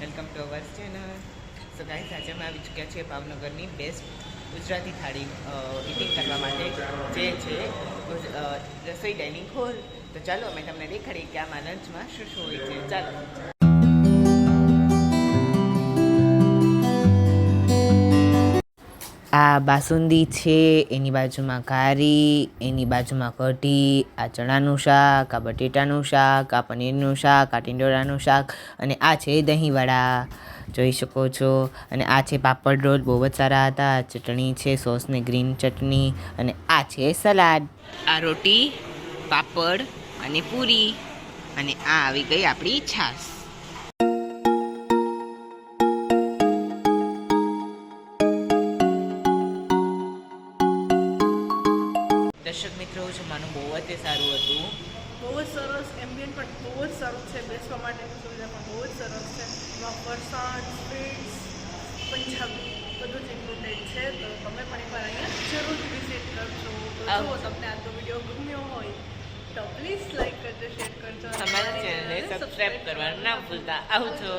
Welcome to our channel. So guys આજે અમે આવી ચૂક્યા છીએ ભાવનગરની બેસ્ટ ગુજરાતી થાળી ઇટિંગ કરવા માટે, જે છે રસોઈ ડાઇનિંગ હોલ. તો ચાલો અમે તમને દેખાડીએ કે આમાં લંચમાં શું શું હોય છે. ચાલો. આ બાસુંદી છે, એની બાજુમાં ઘારી, એની બાજુમાં કઢી આ ચણાનું શાક, આ બટેટાનું શાક, આ પનીરનું શાક, આ ટીંડોળાનું શાક અને આ છે દહીંવડા. જોઈ શકો છો. અને આ છે પાપડ રોલ, બહુ જ સારા હતા. ચટણી છે, સોસ ને ગ્રીન ચટણી અને આ છે સલાડ. આ રોટી, પાપડ અને પૂરી. અને આ આવી ગઈ આપણી છાશ. દર્શક મિત્રો જમવાનું બહુ જ સારું હતું. બહુ જ સરસ એમ્બિયન પણ બહુ જ સરસ છે બેસવા માટેની સુવિધા પણ બહુ જ સરસ છે. એમાં ફરસાણ સ્વીટ્સ પંજાબી બધું જ ઇન્ક્લુડેડ છે. તો તમે પણ એકવાર અહીંયા જરૂર વિઝિટ કરજો. તો જો. તમને આજનો વીડિયો ગમ્યો હોય તો પ્લીઝ લાઈક કરજો શેર કરજો. અમારા ચેનલને સબસ્ક્રાઇબ કરવાનું ના ભૂલતા. આવજો.